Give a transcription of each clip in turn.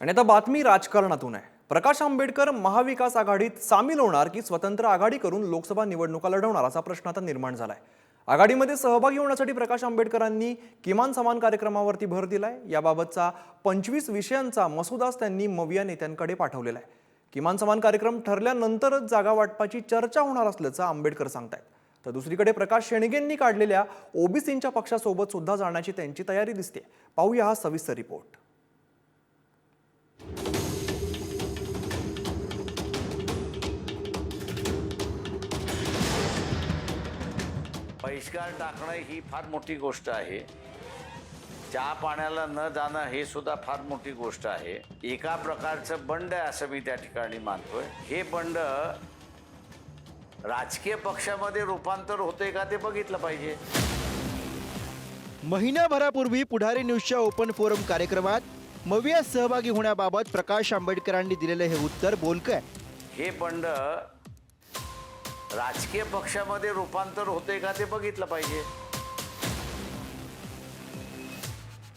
आणि आता बातमी राजकारणातून आहे. प्रकाश आंबेडकर महाविकास आघाडीत सामील होणार की स्वतंत्र आघाडी करून लोकसभा निवडणुका लढवणार असा प्रश्न आता निर्माण झालाय. आघाडीमध्ये सहभागी होण्यासाठी प्रकाश आंबेडकरांनी किमान समान कार्यक्रमावरती भर दिलाय. याबाबतचा पंचवीस विषयांचा मसुदाच त्यांनी मविया नेत्यांकडे पाठवलेला आहे. किमान समान कार्यक्रम ठरल्यानंतरच जागा वाटपाची चर्चा होणार असल्याचं आंबेडकर सांगतायत. तर दुसरीकडे प्रकाश शेणगेंनी काढलेल्या ओबीसींच्या पक्षासोबत सुद्धा जाण्याची त्यांची तयारी दिसते पाहूया हा सविस्तर रिपोर्ट. बहिष्कार टाकणं ही फार मोठी गोष्ट आहे. चहा पाण्याला न जाणं हे सुद्धा फार मोठी गोष्ट आहे. एका प्रकारचं बंड आहे असं मी त्या ठिकाणी मानतोय. हे बंड राजकीय पक्षामध्ये रूपांतर होते का ते बघितलं पाहिजे. महिन्याभरापूर्वी पुढारी न्यूजच्या ओपन फोरम कार्यक्रमात मवियात सहभागी होण्याबाबत प्रकाश आंबेडकरांनी दिलेलं हे उत्तर बोलकं आहे हे बंड राजकीय पक्षामध्ये रूपांतर होते का ते बघितलं पाहिजे.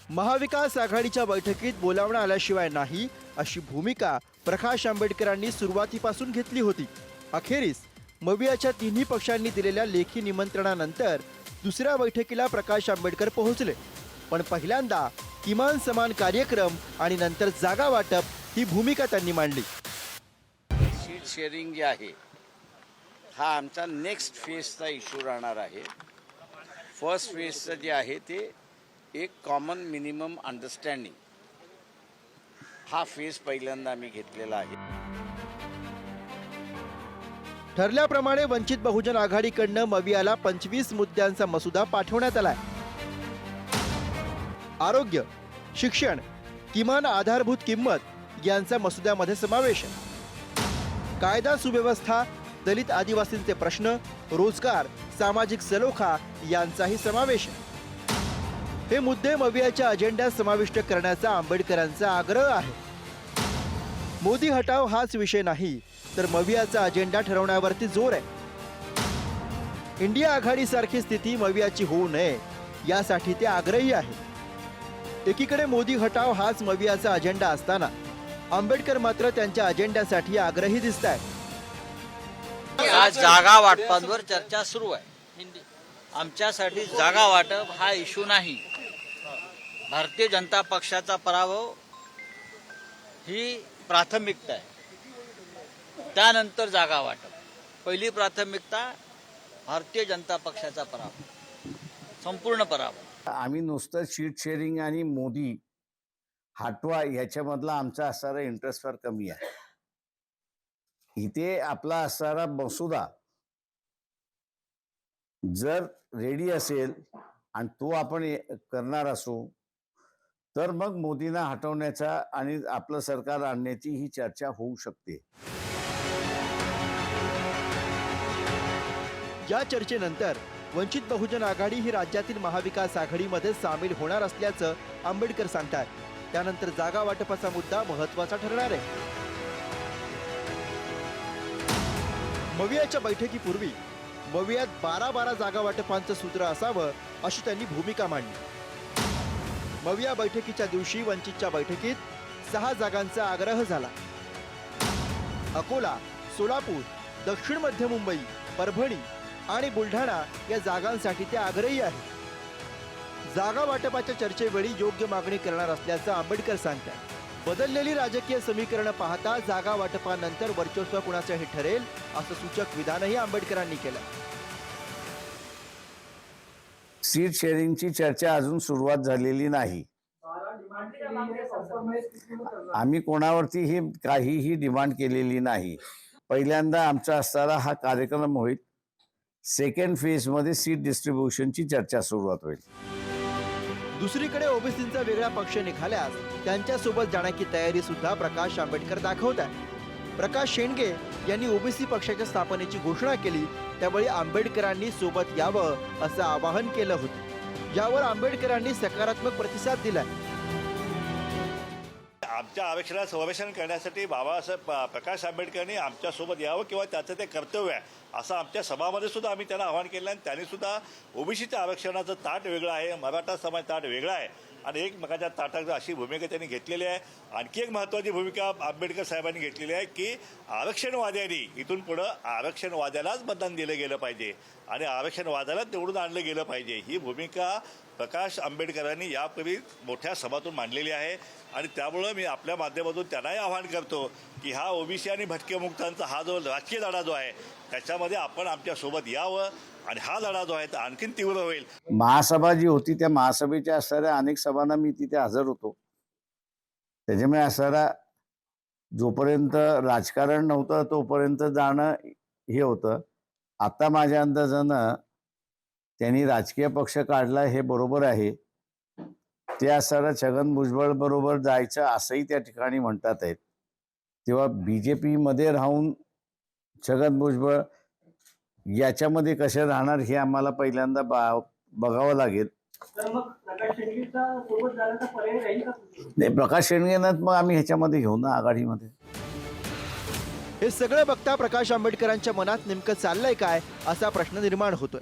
महाविकास आघाडीच्या बैठकीत बोलावणं आल्याशिवाय नाही अशी भूमिका प्रकाश आंबेडकरांनी सुरुवातीपासून घेतली होती. अखेरीस मवियाच्या तिन्ही पक्षांनी दिलेल्या लेखी निमंत्रणानंतर दुसऱ्या बैठकीला प्रकाश आंबेडकर पोहोचले. पण पहिल्यांदा किमान समान कार्यक्रम आणि नंतर जागा वाटप ही भूमिका त्यांनी मांडली. सीट शेअरिंग जे आहे हा आमचा नेक्स्ट फेजचा इश्यू राहणार आहे. फर्स्ट फेजचं जे आहे ते एक कॉमन मिनिमम अंडरस्टँडिंग हा फेज पहिल्यांदा आम्ही घेतलेला आहे. ठरल्याप्रमाणे वंचित बहुजन आघाडीकडनं मवियाला पंचवीस मुद्द्यांचा मसुदा पाठवण्यात आलाय. आरोग्य शिक्षण किमान आधारभूत किंमत यांचा मसुद्यामध्ये समावेश कायदा सुव्यवस्था दलित आदिवासींचे प्रश्न रोजगार सामाजिक सलोखा यांचाही समावेश हे मुद्दे मवियाच्या अजेंड्यात समाविष्ट करण्याचा आंबेडकरांचा आग्रह आहे. मोदी हटाव हाच विषय नाही तर मवियाचा अजेंडा ठरवण्यावरती जोर आहे. इंडिया आघाडीसारखी स्थिती मवियाची होऊ नये यासाठी ते आग्रही आहे. एकीकडे मोदी हटाव हाच मवियाचा अजेंडा असताना आंबेडकर मात्र त्यांच्या अजेंड्यासाठी आग्रही दिसत आहेत या जागा वाटपांवर चर्चा सुरू आहे. आमच्यासाठी जागा वाटप हा इश्यू नाही. भारतीय जनता पक्षाचा पराभव ही प्राथमिकता आहे. त्यानंतर जागा वाटप. पहिली प्राथमिकता भारतीय जनता पक्षाचा पराभव. संपूर्ण पराभव. आम्ही नुसतं शीट शेअरिंग आणि मोदी हटवा याच्यामधला आमचा असणारा इंटरेस्ट फार कमी आहे. इथे आपला असणारा मसुदा जर रेडी असेल आणि तो आपण करणार असू तर मग मोदींना हटवण्याचा आणि आपलं सरकार आणण्याची ही चर्चा होऊ शकते. या चर्चेनंतर वंचित बहुजन आघाडी ही राज्यातील महाविकास आघाडीमध्ये सामील होणार असल्याचं आंबेडकर सांगतात त्यानंतर जागा वाटपाचा मुद्दा महत्त्वाचा ठरणार आहे. मवियाच्या बैठकीपूर्वी मवियात बारा बारा जागा वाटपांचं सूत्र असावं अशी त्यांनी भूमिका मांडली. मविया बैठकीच्या दिवशी वंचितच्या बैठकीत सहा जागांचा आग्रह झाला. अकोला सोलापूर दक्षिण मध्य मुंबई परभणी आणि बुलढाणा या जागांसाठी ते आग्रही आहे जागा वाटपाच्या चर्चेवेळी योग्य मागणी करणार असल्याचं आंबेडकर सांगतात. बदललेली राजकीय समीकरणं पाहता जागा वाटपानंतर वर्चस्व कुणाचं हे ठरेल असं सूचक विधानही आंबेडकरांनी केलं. सीट शेअरिंगची चर्चा अजून सुरुवात झालेली नाही. आम्ही कोणावरती ही काहीही डिमांड केलेली नाही. पहिल्यांदा आमचा असणारा हा कार्यक्रम होईल. सेकंड फेजमध्ये सीट डिस्ट्रीब्युशनची चर्चा सुरुवात होईल. दुसरीकडे ओबीसींचा वेगळा पक्ष निघाल्यास त्यांच्यासोबत जाण्याची तयारी सुद्धा प्रकाश आंबेडकर दाखवत आहे. प्रकाश शेंडगे यांनी ओबीसी पक्षाच्या स्थापनेची घोषणा केली त्यावेळी आंबेडकरांनी सोबत यावं असं आवाहन केलं होतं. यावर आंबेडकरांनी सकारात्मक प्रतिसाद दिलाय. आमच्या आरक्षणाला संरक्षण करण्यासाठी बाबासाहेब प्रकाश आंबेडकरांनी आमच्यासोबत यावं किंवा त्याचं ते कर्तव्य आहे असं आमच्या सभामध्ये सुद्धा आम्ही त्यांना आवाहन केलं आणि त्यांनी सुद्धा ओबीसीच्या आरक्षणाचं ताट वेगळं आहे मराठा समाज ताट वेगळा आहे. आणि एकमेकाच्या ताटाचं अशी भूमिका त्यांनी घेतलेली आहे. आणखी एक महत्त्वाची भूमिका आंबेडकर साहेबांनी घेतलेली आहे की आरक्षणवाद्यांनी इथून पुढं आरक्षणवाद्यालाच मतदान दिलं गेलं पाहिजे. आणि आरक्षणवादालाच निवडून आणलं गेलं पाहिजे. ही भूमिका प्रकाश आंबेडकरांनी यापूर्वी मोठ्या सभातून मांडलेली आहे. आणि त्यामुळं मी आपल्या माध्यमातून त्यांनाही आवाहन करतो की हा ओबीसी आणि भटके मुक्तांचा हा जो राजकीय लढा जो आहे त्याच्यामध्ये आपण आमच्यासोबत यावं आणि हा लढा जो आहे तो आणखीन तीव्र होईल. महासभा जी होती त्या महासभेच्या असणाऱ्या अनेक सभांना मी तिथे हजर होतो. त्याच्यामुळे असणारा जोपर्यंत राजकारण नव्हतं तोपर्यंत जाणं हे होतं. आता माझ्या अंदाजानं त्यांनी राजकीय पक्ष काढला हे बरोबर आहे. ते असणारा छगन भुजबळ बरोबर जायचं असंही त्या ठिकाणी म्हणतात आहेत. तेव्हा बी जे पीमध्ये राहून छगन भुजबळ याच्यामध्ये कसे राहणार हे आम्हाला पहिल्यांदा बा बघावं लागेल. तर मग प्रकाश शेट्टीचा सोबत जाण्याचा पर्याय राहील का नाही प्रकाश शेणगेनाथ मग आम्ही ह्याच्यामध्ये घेऊ ना आघाडीमध्ये. हे सगळं बघता प्रकाश आंबेडकरांच्या मनात नेमकं चाललंय काय असा प्रश्न निर्माण होतोय.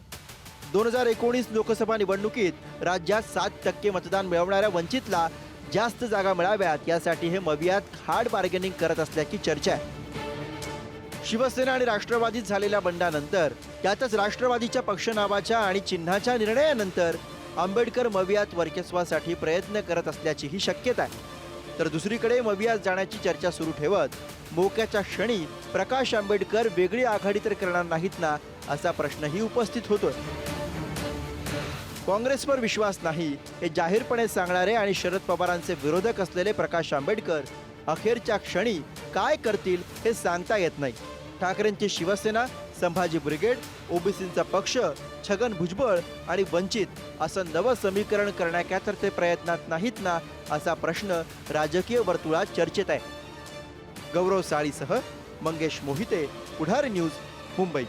दोन हजार एकोणीस लोकसभा निवडणुकीत राज्यात सात टक्के मतदान मिळवणाऱ्या वंचितला जास्त जागा मिळाव्यात यासाठी हे मवियात हार्ड बार्गेनिंग करत असल्याची चर्चा आहे. शिवसेना आणि राष्ट्रवादीत झालेल्या बंडानंतर त्यातच राष्ट्रवादीच्या पक्षनावाच्या आणि चिन्हाच्या निर्णयानंतर आंबेडकर मवियात वर्चस्वासाठी प्रयत्न करत असल्याची ही शक्यता आहे. तर दुसरीकडे मवियात जाण्याची चर्चा सुरू ठेवत मोक्याच्या क्षणी प्रकाश आंबेडकर वेगळी आघाडी तर करणार नाहीत ना असा प्रश्नही उपस्थित होतोय. काँग्रेसवर विश्वास नाही हे जाहीरपणे सांगणारे आणि शरद पवारांचे विरोधक असलेले प्रकाश आंबेडकर अखेरच्या क्षणी काय करतील हे सांगता येत नाही. ठाकरेंची शिवसेना संभाजी ब्रिगेड ओबीसींचा पक्ष छगन भुजबळ आणि वंचित असं नवं समीकरण करण्याच्या तर ते प्रयत्नात नाहीत ना असा प्रश्न राजकीय वर्तुळात चर्चेत आहे. गौरव साळीसह मंगेश मोहिते पुढारी न्यूज मुंबई.